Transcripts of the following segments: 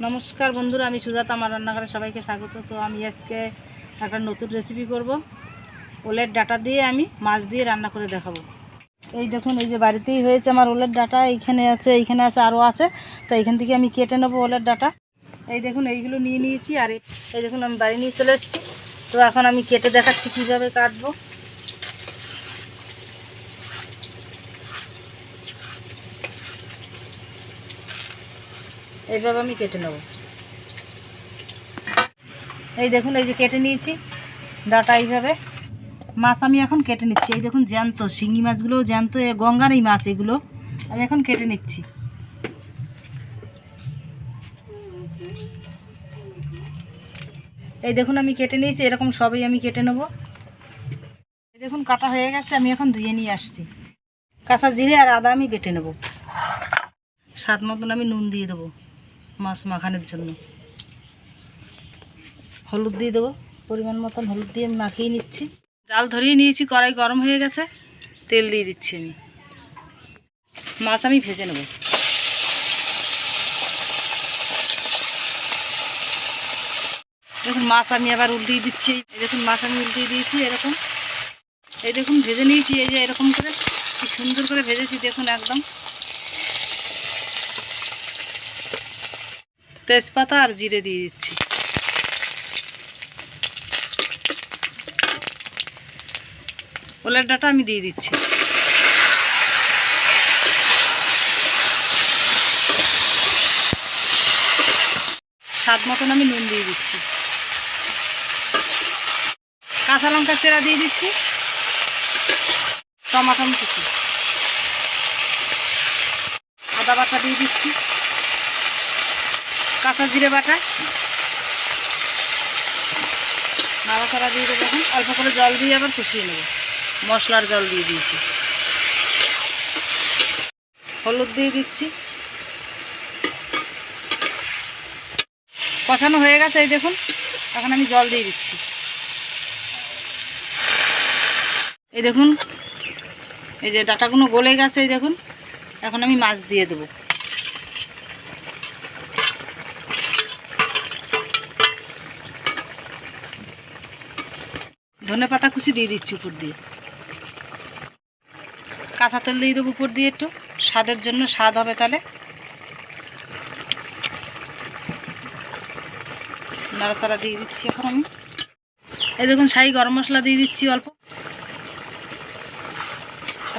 নমস্কার বন্ধুরা, আমি সুজাতা আমার রান্নাঘরে সবাইকে স্বাগত। তো আমি আজকে একটা নতুন রেসিপি করব। ওলের ডাটা দিয়ে আমি মাছ দিয়ে রান্না করে দেখাবো। এই দেখুন, এই যে বাড়িতেই হয়েছে আমার ওলের ডাটা, এইখানে আছে এইখানে আছে, আরও আছে। তো এইখান থেকে আমি কেটে নেব ওলের ডাটা। এই দেখুন, এইগুলো নিয়ে নিয়েছি, আর এই- দেখুন, আমি বাড়ি নিয়ে চলে এসেছি। তো এখন আমি কেটে দেখাচ্ছি কীভাবে কাটবো। এইভাবে আমি কেটে নেব। এই দেখুন, এই যে কেটে নিয়েছি ডাটা এইভাবে। মাছ আমি এখন কেটে নিচ্ছি। এই দেখুন, জ্যান্ত, শিঙি মাছগুলোও জ্যান্ত গঙ্গার এই মাছ এগুলো আমি এখন কেটে নিচ্ছি। এই দেখুন, আমি কেটে নিয়েছি, এরকম সবই আমি কেটে নেব। এই দেখুন, কাটা হয়ে গেছে, আমি এখন ধুয়ে নিয়ে আসছি। কাঁচা জিরে আর আদা আমি বেটে নেব। স্বাদ মতন আমি নুন দিয়ে দেবো। মাছ মাখানোর জন্য। হলুদ দিয়ে দেবো, পরিমাণ মতন হলুদ দিয়ে মাখিয়ে নিচ্ছি। জাল ধরিয়ে নিয়েছি, কড়াই গরম হয়ে গেছে, তেল দিয়ে দিচ্ছি আমি। মাছ আমি ভেজে নেব। দেখুন, মাছ আমি আবার উল্টিয়ে দিচ্ছি। এই দেখুন, মাছ আমি উল্টিয়ে দিয়েছি, এরকম। এই দেখুন, ভেজে নিয়েছি, এই যে এরকম করে, কি সুন্দর করে ভেজেছি, দেখুন একদম। তেজপাতা আর জিরে দিয়ে দিচ্ছি। ওলের ডাটা আমি দিয়ে দিচ্ছি। স্বাদ মতন আমি নুন দিয়ে দিচ্ছি। কাঁচা লঙ্কা চেরা দিয়ে দিচ্ছি। টমাটম কুচি। আদা বাটা দিয়ে দিচ্ছি। কাঁচা জিরে বাটা। নাড়াচাড়া দিয়ে দেবো এখন। অল্প করে জল দিয়ে আবার কষিয়ে নেব। মশলার জল দিয়ে দিয়েছি। হলুদ দিয়ে দিচ্ছি। কষানো হয়ে গেছে এই দেখুন। এখন আমি জল দিয়ে দিচ্ছি। এই দেখুন, এই যে ডাটাগুলো গলে গেছে এই দেখুন। এখন আমি মাছ দিয়ে দেবো। ধনে পাতা কুচি দিয়ে দিচ্ছি উপর দিয়ে। কাঁচা তেল দিয়ে দেবো উপর দিয়ে একটু। স্বাদের জন্য স্বাদ হবে তাহলে। নাড়াচাড়া দিয়ে দিচ্ছি এখন আমি। এই দেখুন, শাহি গরম মশলা দিয়ে দিচ্ছি অল্প।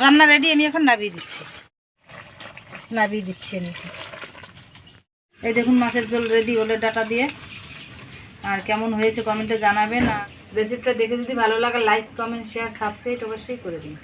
রান্না রেডি আমি এখন নাবিয়ে দিচ্ছি। নাবিয়ে দিচ্ছি আমি এই দেখুন, মাছের ঝোল রেডি ওলে ডাটা দিয়ে। আর কেমন হয়েছে কমেন্টে জানাবেন। আর রেসিপিটা দেখে যদি ভালো লাগে লাইক কমেন্ট শেয়ার সাবস্ক্রাইব অবশ্যই করে দিন।